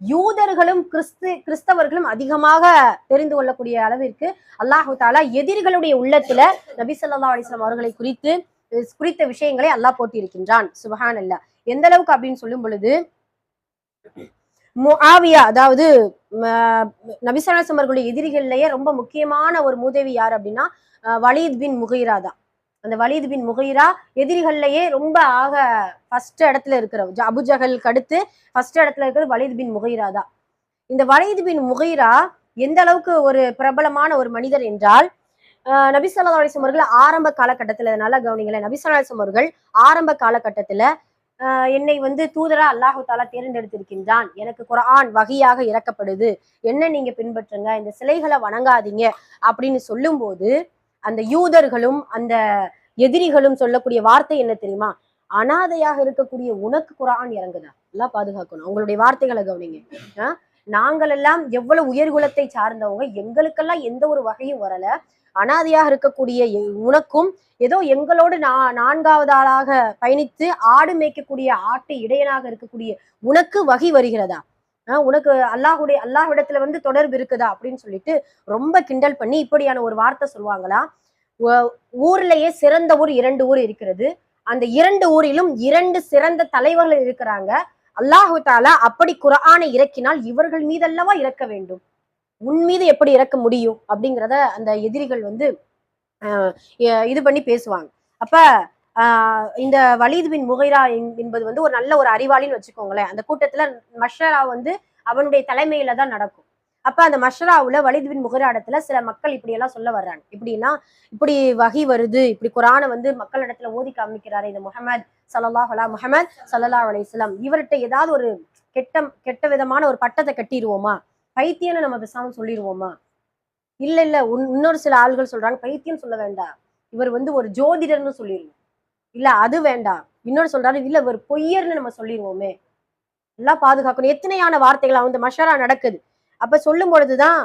யூதர்களும் கிறிஸ்து கிறிஸ்தவர்களும் அதிகமாக தெரிந்து கொள்ளக்கூடிய அளவிற்கு அல்லாஹு தாலா எதிரிகளுடைய உள்ளத்துல நபி சொல்லா அலிஸ்லாம் அவர்களை குறித்து குறித்த விஷயங்களை அல்லாஹ் போட்டியிருக்கின்றான். சுபஹான் அல்ல எந்த அளவுக்கு அப்படின்னு சொல்லும் பொழுது முஆவியா அதாவது நபிசல்லாசம் அவர்களுடைய எதிரிகள்லயே ரொம்ப முக்கியமான ஒரு மூதேவி யார் அப்படின்னா வலீத் பின் முகைரா தான். அந்த வலிது பின் முகைரா எதிரிகள்லயே ரொம்ப ஆக ஃபர்ஸ்ட் இடத்துல இருக்கிற அபுஜகலுக்கு அடுத்து ஃபர்ஸ்ட் இடத்துல இருக்கிறது வலிது பின் முகைரா தான். இந்த வலிது பின் முகைரா எந்த அளவுக்கு ஒரு பிரபலமான ஒரு மனிதர் என்றால் நபிசல்லா அலிசம் அவர்கள் ஆரம்ப காலகட்டத்தில் நல்லா கவனிங்களேன் நபி ஸல்லல்லாஹு அவர்கள் ஆரம்ப காலகட்டத்தில் என்னை வந்து தூதரா அல்லாஹு தாலா தேர்ந்தெடுத்திருக்கின்றான். எனக்கு குரான் வகையாக இறக்கப்படுது. என்ன நீங்க பின்பற்றுங்க இந்த சிலைகளை வணங்காதீங்க அப்படின்னு சொல்லும்போது அந்த யூதர்களும் அந்த எதிரிகளும் சொல்லக்கூடிய வார்த்தை என்ன தெரியுமா? அனாதையாக இருக்கக்கூடிய உனக்கு குரான் இறங்குதா? எல்லாம் பாதுகாக்கணும். உங்களுடைய வார்த்தைகளை கவனிங்க. ஆஹ் நாங்கள் எல்லாம் எவ்வளவு உயர்குலத்தை சார்ந்தவங்க எங்களுக்கெல்லாம் எந்த ஒரு வகையும் வரல. அனாதையாக இருக்கக்கூடிய உனக்கும் ஏதோ எங்களோடு நா நான்காவது ஆளாக பயணித்து ஆடு மேய்க்கக்கூடிய ஆட்டு இடையனாக இருக்கக்கூடிய உனக்கு வகை வருகிறதா? உனக்கு அல்லாஹுடைய அல்லாஹ்விடத்துல வந்து தொடர்பு இருக்குதா அப்படின்னு சொல்லிட்டு ரொம்ப கிண்டல் பண்ணி இப்படியான ஒரு வார்த்தை சொல்லுவாங்களா? ஊர்லயே சிறந்த ஊர் இரண்டு ஊர் இருக்கிறது. அந்த இரண்டு ஊரிலும் இரண்டு சிறந்த தலைவர்கள் இருக்கிறாங்க. அல்லாஹு தாலா அப்படி குரானை இறக்கினால் இவர்கள் மீதல்லவா இறக்க வேண்டும். உன் மீது எப்படி இறக்க முடியும்? அப்படிங்கிறத அந்த எதிரிகள் வந்து ஆஹ் இது பண்ணி பேசுவாங்க. அப்ப இந்த வலீத் பின் முகைரா என்- என்பது வந்து ஒரு நல்ல ஒரு அறிவாளின்னு வச்சுக்கோங்களேன். அந்த கூட்டத்துல மஷரா வந்து அவனுடைய தலைமையில தான் நடக்கும். அப்ப அந்த மஷராவுல வலீத் பின் முகைரா இடத்துல சில மக்கள் இப்படி எல்லாம் சொல்ல வர்றாங்க. இப்படின்னா இப்படி வகி வருது இப்படி குரானை வந்து மக்கள் இடத்துல ஓதி காமிக்கிறாரு இந்த முகமது சல்லல்லாஹு அலா முஹம்மது சல்லல்லாஹு இவர்கிட்ட ஏதாவது ஒரு கெட்ட கெட்ட விதமான ஒரு பட்டத்தை கட்டிடுவோமா? பைத்தியம்னு நம்ம பேசாம சொல்லிடுவோமா? இல்ல இல்ல. உன்- இன்னொரு சில ஆள்கள் சொல்றாங்க பைத்தியம் சொல்ல வேண்டாம். இவர் வந்து ஒரு ஜோதிடர்னு சொல்லிடுவோம். இல்ல அது வேண்டாம். இன்னொரு சொல்றாரு இல்ல ஒரு பொய்யர்னு நம்ம சொல்லிடுவோமே எல்லாம் பாதுகாக்கணும். எத்தனையான வார்த்தைகள் அந்த மஷரா நடக்குது. அப்ப சொல்லும் பொழுதுதான்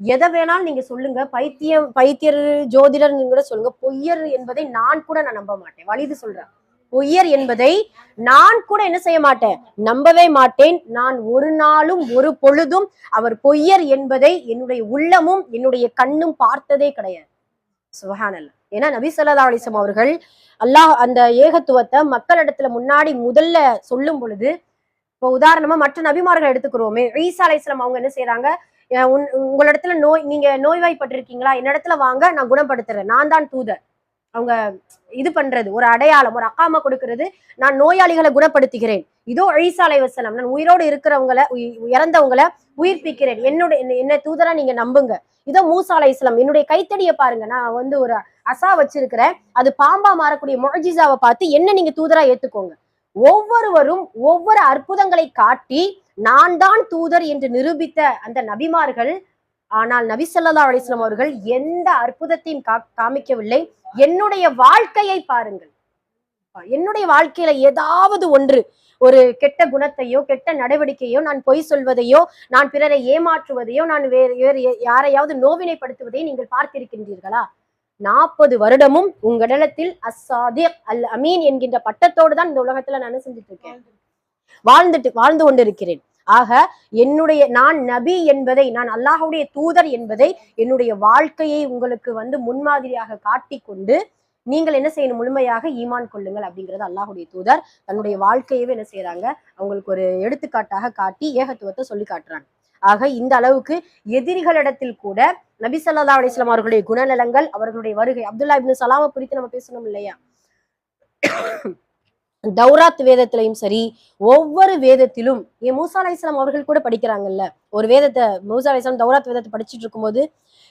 எதை வேணாலும் நீங்க சொல்லுங்க. பைத்தியம் பைத்தியர் ஜோதிடர் கூட சொல்லுங்க. பொய்யர் என்பதை நான் கூட நான் நம்ப மாட்டேன். வலிது சொல்றேன் பொய்யர் என்பதை நான் கூட என்ன செய்ய மாட்டேன்? நம்பவே மாட்டேன். நான் ஒரு நாளும் ஒரு பொழுதும் அவர் பொய்யர் என்பதை என்னுடைய உள்ளமும் என்னுடைய கண்ணும் பார்த்ததே கிடையாது. சுபஹானல்ல. ஏன்னா நபி ஸல்லல்லாஹு அலிசம் அவர்கள் அல்லாஹ் அந்த ஏகத்துவத்தை மக்களிடத்துல முன்னாடி முதல்ல சொல்லும் பொழுது இப்போ உதாரணமா மற்ற நபிமார்கள் எடுத்துக்கிறோமே ஈசா அலைஹிஸ்ஸலாம் அவங்க என்ன செய்யறாங்க உங்களிடத்துல நோய் நீங்க நோய்வாய்ப்பட்டிருக்கீங்களா? என்னிடத்துல வாங்க நான் குணப்படுத்துறேன். நான் தான் தூதர். அவங்க இது பண்றது ஒரு அடையாளம் ஒரு அக்காம கொடுக்கறது நான் நோயாளிகளை குணப்படுத்துகிறேன். இதோ அழிசாலை வசனம் நான் உயிரோடு இருக்கிறவங்கள இறந்தவங்களை உயிர்ப்பிக்கிறேன். என்னுடைய என்ன- என்ன தூதரா நீங்க நம்புங்க. இதோ மூசாலை இஸ்லாம் என்னுடைய கைத்தடியை பாருங்க. நான் வந்து ஒரு அசா வச்சிருக்கிறேன். அது பாம்பா மாறக்கூடிய மொழஜிசாவை பார்த்து என்ன நீங்க தூதரா ஏத்துக்கோங்க. ஒவ்வொருவரும் ஒவ்வொரு அற்புதங்களை காட்டி நான் தான் தூதர் என்று நிரூபித்த அந்த நபிமார்கள் ஆனால் நபி ஸல்லல்லாஹு அலைஹி அவர்கள் எந்த அற்புதத்தையும் கா- காமிக்கவில்லை. என்னுடைய வாழ்க்கையை பாருங்கள். என்னுடைய வாழ்க்கையில ஏதாவது ஒன்று ஒரு கெட்ட குணத்தையோ கெட்ட நடவடிக்கையோ நான் பொய் சொல்வதையோ நான் பிறரை ஏமாற்றுவதையோ நான் வேறு வேறு யாரையாவது நோவினைப்படுத்துவதையும் நீங்கள் பார்த்திருக்கின்றீர்களா? நாற்பது வருடமும் உங்களிடத்தில் அஸ்ஸாதிக் அல் அமீன் என்கின்ற பட்டத்தோடு தான் இந்த உலகத்துல நான் செஞ்சுட்டு இருக்கேன் வாழ்ந்துட்டு வாழ்ந்து கொண்டிருக்கிறேன். ஆக என்னுடைய நான் நபி என்பதை நான் அல்லாஹுடைய தூதர் என்பதை என்னுடைய வாழ்க்கையை உங்களுக்கு வந்து முன்மாதிரியாக காட்டிக்கொண்டு நீங்கள் என்ன செய்யணும்? முழுமையாக ஈமான் கொள்ளுங்கள் அப்படிங்கிறது அல்லாஹ்வுடைய தூதர் தன்னுடைய வாழ்க்கையவே என்ன செய்யறாங்க அவங்களுக்கு ஒரு எடுத்துக்காட்டாக காட்டி ஏகத்துவத்தை சொல்லி காட்டுறாங்க. ஆக இந்த அளவுக்கு எதிரிகளிடத்தில் கூட நபி சல்லா அலிஸ்லாம் அவர்களுடைய குணநலங்கள் அவர்களுடைய வருகை அப்துல்லா இப்னு சலாம குறித்து நம்ம பேசணும் இல்லையா? தௌராத் வேதத்திலையும் சரி ஒவ்வொரு வேதத்திலும் ஏன் மூசா அலைஹிஸ்ஸலாம் அவர்கள் கூட படிக்கிறாங்கல்ல? ஒரு வேதத்தை மூசா அலைஹிஸ்ஸலாம் தௌராத் வேதத்தை படிச்சிட்டு இருக்கும்போது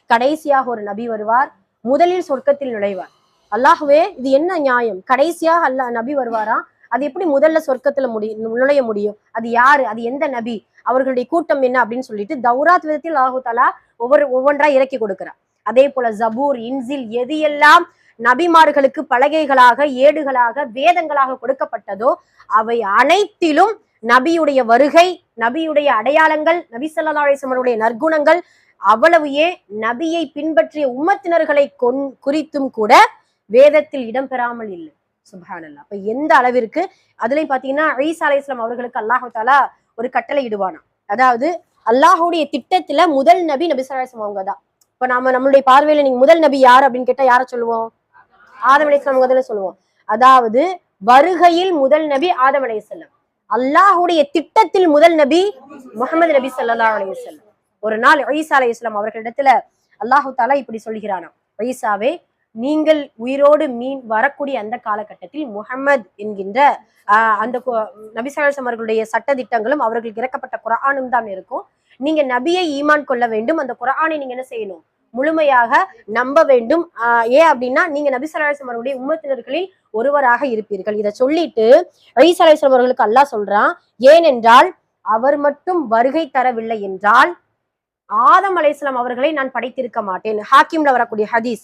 கடைசியாக ஒரு நபி வருவார் முதலில் சொர்க்கத்தில் நுழைவார். அல்லாஹுவே இது என்ன நியாயம்? கடைசியாக அல்லாஹ் நபி வருவாராம் அது எப்படி முதல்ல சொர்க்கத்துல முடி நுழைய முடியும்? அது யாரு? அது எந்த நபி? அவர்களுடைய கூட்டம் என்ன அப்படின்னு சொல்லிட்டு தௌராத் விதத்தில் அல்லாஹு தாலா ஒவ்வொரு ஒவ்வொன்றா இறக்கி கொடுக்கிறார். அதே போல ஜபூர் இன்சில் எது எல்லாம் நபிமார்களுக்கு பலகைகளாக ஏடுகளாக வேதங்களாக கொடுக்கப்பட்டதோ அவை அனைத்திலும் நபியுடைய வருகை நபியுடைய அடையாளங்கள் நபி ஸல்லல்லாஹு நற்குணங்கள் அவ்வளவு ஏன் நபியை பின்பற்றிய உம்மத்தினர்களை கொன் குறித்தும் கூட வேதத்தில் இடம்பெறாமல் இல்லை. சுப்ஹானல்லாஹ். அப்ப எந்த அளவிற்கு? அதுலயும் பாத்தீங்கன்னா ஈசா அலைஹிஸ்ஸலாம் அவர்களுக்கு அல்லாஹ் தாலா ஒரு கட்டளை இடுவானா? அதாவது அல்லாஹுடைய திட்டத்துல முதல் நபி நபி சலாஹம் அவங்க தான் இப்ப நாம நம்மளுடைய பார்வையில நீங்க முதல் நபி யார் அப்படின்னு கேட்டா யார சொல்லுவோம்? ஆதம் அலைஹிஸ்ஸலாம் அவங்க சொல்லுவோம். அதாவது வருகையில் முதல் நபி ஆதம் அலைஹிஸ்ஸலாம் அல்லாஹுடைய திட்டத்தில் முதல் நபி முகமது நபி சல்லா அலையம் ஒரு நாள் ஈசா இஸ்லாம் அவர்களிடத்துல அல்லாஹு தாலா இப்படி சொல்கிறானா ஈசாவே நீங்கள் உயிரோடு மீன் வரக்கூடிய அந்த காலகட்டத்தில் முகமது என்கின்ற அந்த கு- நபி அவர்களுடைய சட்ட திட்டங்களும் அவர்களுக்கு இறக்கப்பட்ட குரானும் தான் இருக்கும். நீங்க நபியை ஈமான் கொள்ள வேண்டும். அந்த குரானை நீங்க என்ன செய்யணும்? முழுமையாக நம்ப வேண்டும். ஆஹ், ஏன் அப்படின்னா நீங்க நபி ஸல்லல்லாஹு அவர்களுடைய உம்மத்தினர்களில் ஒருவராக இருப்பீர்கள். இதை சொல்லிட்டு ஈசா அவர்களுக்கு அல்லாஹ் சொல்றான் ஏனென்றால் அவர் மட்டும் வருகை தரவில்லை என்றால் ஆதம் அலைஹிஸ்ஸலாம் அவர்களை நான் படைத்திருக்க மாட்டேன். ஹாக்கிம்ல வரக்கூடிய ஹதீஸ்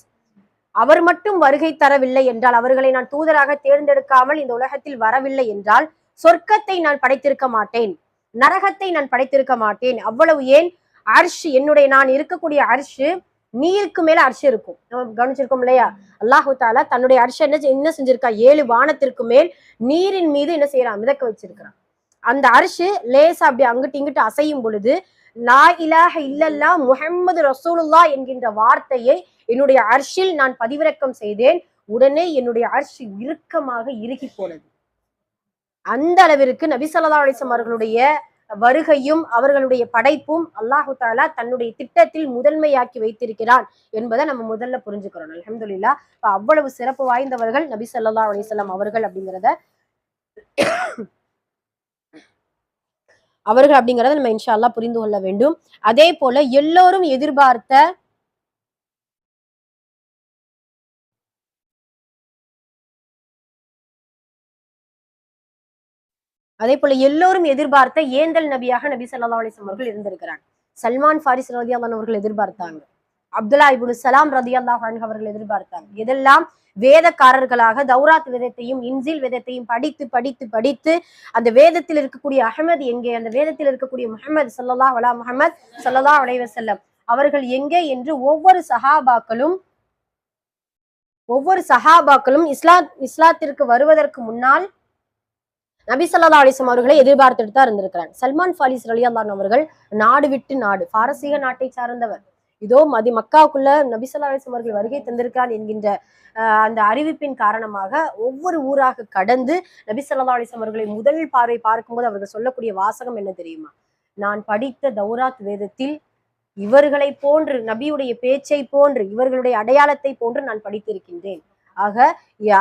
அவர் மட்டும் வருகை தரவில்லை என்றால் அவர்களை நான் தூதராக தேர்ந்தெடுக்காமல் இந்த உலகத்தில் வரவில்லை என்றால் சொர்க்கத்தை நான் படைத்திருக்க மாட்டேன். நரகத்தை நான் படைத்திருக்க மாட்டேன். அவ்வளவு ஏன்? அர்ஷ் என்னுடைய நான் இருக்கக்கூடிய அர்ஷு நீருக்கு மேல அர்ஷ் இருக்கும். நம்ம கவனிச்சிருக்கோம் இல்லையா? அல்லாஹு தாலா தன்னுடைய அர்ஷ என்ன என்ன செஞ்சிருக்கா? ஏழு வானத்திற்கு மேல் நீரின் மீது என்ன செய்யறான் மிதக்க வச்சிருக்கிறான். அந்த அரிசி லேசா அப்படி அங்கிட்டு இங்கிட்டு அசையும் பொழுது லா இலாஹ இல்லல்லா முஹம்மது ரசூலுல்லா என்கின்ற வார்த்தையை என்னுடைய அர்ஷில் நான் பதிவிறக்கம் செய்தேன். உடனே என்னுடைய அர்ஷ் இறுக்கமாக இறுகி போனது. அந்த அளவிற்கு நபி அலிசம் அவர்களுடைய வருகையும் அவர்களுடைய படைப்பும் அல்லாஹு தாலா தன்னுடைய திட்டத்தில் முதன்மையாக்கி வைத்திருக்கிறான் என்பதை நம்ம முதல்ல புரிஞ்சுக்கிறோம். அலமதுல்லா இப்போ அவ்வளவு சிறப்பு வாய்ந்தவர்கள் நபி சொல்லா அலிசல்லாம் அவர்கள் அப்படிங்கிறத அவர்கள் அப்படிங்கிறத நம்ம இன்ஷா அல்லாஹ் புரிந்து கொள்ள வேண்டும். அதே போல எல்லோரும் எதிர்பார்த்த அதே போல எல்லோரும் எதிர்பார்த்த ஏந்தல் நபியாக நபி சல்லா அலைஹி அவர்கள் இருந்திருக்கிறாங்க சல்மான் ஃபாரிஸ் ரதியல்லாஹு அவர்கள் எதிர்பார்த்தாங்க. அப்துல்லா இபுனு சலாம் ரதியல்லாஹு அவர்கள் எதிர்பார்த்தாங்க. இதெல்லாம் வேதக்காரர்களாக தௌராத் வேதத்தையும் இன்சில் வேதத்தையும் படித்து படித்து படித்து அந்த வேதத்தில் இருக்கக்கூடிய அஹமது எங்கே? அந்த வேதத்தில் இருக்கக்கூடிய முகமது சல்லல்லா அலா முகமது சல்லல்லா அலைஹி செல்லம் அவர்கள் எங்கே என்று ஒவ்வொரு சஹாபாக்களும் ஒவ்வொரு சஹாபாக்களும் இஸ்லாம் இஸ்லாத்திற்கு வருவதற்கு முன்னால் நபி ஸல்லல்லாஹு அவர்களை எதிர்பார்த்துட்டு தான் இருந்திருக்கிறார். சல்மான் ஃபாலிஸ் ரலியல்லாஹு அவர்கள் நாடு விட்டு நாடு பாரசீக நாட்டை சார்ந்தவர். இதோ மதி மக்காவுக்குள்ள நபிசல்லா அலிசம் அவர்கள் வருகை தந்திருக்கிறார் என்கின்ற அந்த அறிவிப்பின் காரணமாக ஒவ்வொரு ஊராக கடந்து நபி அலிசம் அவர்களை முதல் பார்வை பார்க்கும்போது அவர்கள் சொல்லக்கூடிய வாசகம் என்ன தெரியுமா? நான் படித்த தௌராத் வேதத்தில் இவர்களை போன்று நபியுடைய பேச்சை போன்று இவர்களுடைய அடையாளத்தை போன்று நான் படித்திருக்கின்றேன். ஆக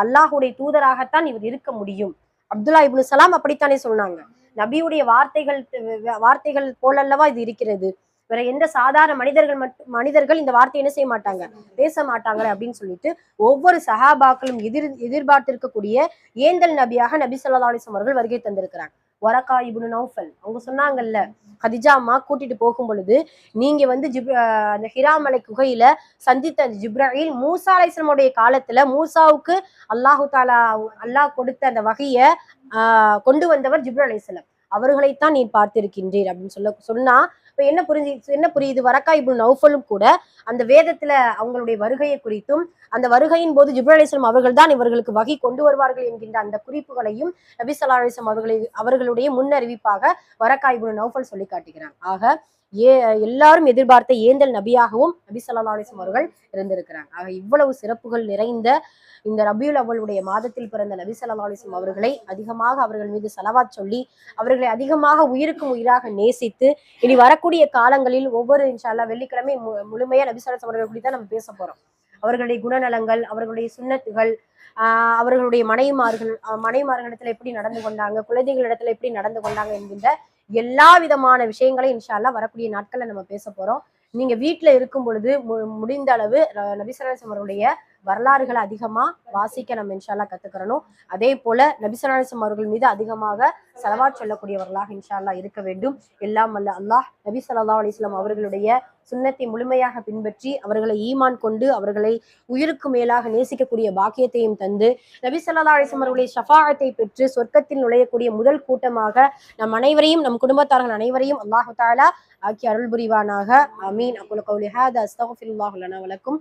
அல்லாஹுடைய தூதராகத்தான் இவர் இருக்க முடியும். அப்துல்லா இப்னு சலாம் அப்படித்தானே சொன்னாங்க. நபியுடைய வார்த்தைகள் வார்த்தைகள் போலல்லவா இது இருக்கிறது? வேற எந்த சாதாரண மனிதர்கள் மட்டும் மனிதர்கள் இந்த வார்த்தை என்ன செய்ய மாட்டாங்க? பேச மாட்டாங்களே அப்படின்னு சொல்லிட்டு ஒவ்வொரு சஹாபாக்களும் எதிர் எதிர்பார்த்திருக்கக்கூடிய ஏந்தல் நபியாக நபி ஸல்லல்லாஹு அலைஹி அவர்கள் வருகை தந்திருக்கிறாங்க. ஒரக்கா இபுனு நௌஃபல். அவங்க சொன்னாங்கல்ல ஹதிஜா அம்மா கூட்டிட்டு போகும் பொழுது நீங்க வந்து ஜிப் அந்த ஹிராமலை குகையில சந்தித்த ஜிப்ராஹில் மூசா அலைஹிஸ்ஸலாமுடைய காலத்துல மூசாவுக்கு அல்லாஹு தாலா அல்லாஹ் கொடுத்த அந்த வகைய ஆஹ் கொண்டு வந்தவர் ஜிப்ரா அலைஹிஸ்ஸலாம் அவர்களைத்தான் நீ பார்த்திருக்கின்றீர் அப்படின்னு சொல்ல சொன்னா இப்ப என்ன புரிஞ்சு என்ன புரியுது? வரக்கா இப்னு நௌஃபலும் கூட அந்த வேதத்துல அவங்களுடைய வருகையை குறித்தும் அந்த வருகையின் போது ஜிப்ரா அவர்கள் தான் இவர்களுக்கு வகை கொண்டு வருவார்கள் என்கின்ற அந்த குறிப்புகளையும் நபி ஸல்லல்லாஹு அவர்களை அவர்களுடைய முன்னறிவிப்பாக வரக்கா இப்னு நௌஃபல் சொல்லி காட்டுகிறான் ஆக ஏ எல்லாரும் எதிர்பார்த்த ஏந்தல் நபியாகவும் நபி ஸல்லல்லாஹு அவர்கள் இருந்திருக்கிறாங்க ஆக இவ்வளவு சிறப்புகள் நிறைந்த இந்த ரபியுல் அவளுடைய மாதத்தில் பிறந்த நபி ஸல்லல்லாஹு அவர்களை அதிகமாக அவர்கள் மீது சலவாத் சொல்லி அவர்களை அதிகமாக உயிருக்கும் உயிராக நேசித்து இனி வரக்கூடிய காலங்களில் ஒவ்வொரு இன்ஷால்லா வெள்ளிக்கிழமை மு- முழுமையா நபி ஸல்லல்லாஹு அவர்கள் தான் நம்ம பேச போறோம். அவர்களுடைய குணநலங்கள் அவர்களுடைய சுன்னத்துகள் ஆஹ் அவர்களுடைய மனைவிமார்கள் ஆஹ் மனைவிமார்களிடத்துல எப்படி நடந்து கொண்டாங்க குழந்தைகளிடத்துல எப்படி நடந்து கொண்டாங்க என்கின்ற எல்லா விதமான விஷயங்களையும் இன்ஷால்லா வரக்கூடிய நாட்கள்ல நம்ம பேச போறோம். நீங்க வீட்டுல இருக்கும் பொழுது மு- முடிந்த அளவு நபிசரசம் அவருடைய வரலாறுகளை அதிகமாக வாசிக்க நம்ம இன்ஷால்லா கற்றுக்கிறணும் அதே போல நபி அவர்கள் மீது அதிகமாக செலவா சொல்லக்கூடியவர்களாக இன்ஷால்லா இருக்க வேண்டும். எல்லாம் அல்ல அல்லாஹ் நபி சல்லா அலிஸ்லாம் அவர்களுடைய சுன்னத்தை முழுமையாக பின்பற்றி அவர்களை ஈமான் கொண்டு அவர்களை உயிருக்கு மேலாக நேசிக்கக்கூடிய பாக்கியத்தையும் தந்து நபி ஸல்லல்லாஹு அலிஸ்லாம் அவர்களுடைய ஷஃபாகத்தை பெற்று சொர்க்கத்தில் நுழையக்கூடிய முதல் கூட்டமாக நம் அனைவரையும் நம் குடும்பத்தார்கள் அனைவரையும் அல்லாஹு தாலா ஆக்கி அருள் புரிவானாக அமீன் அக்குல் கௌலி ஹாதா வலக்கும்.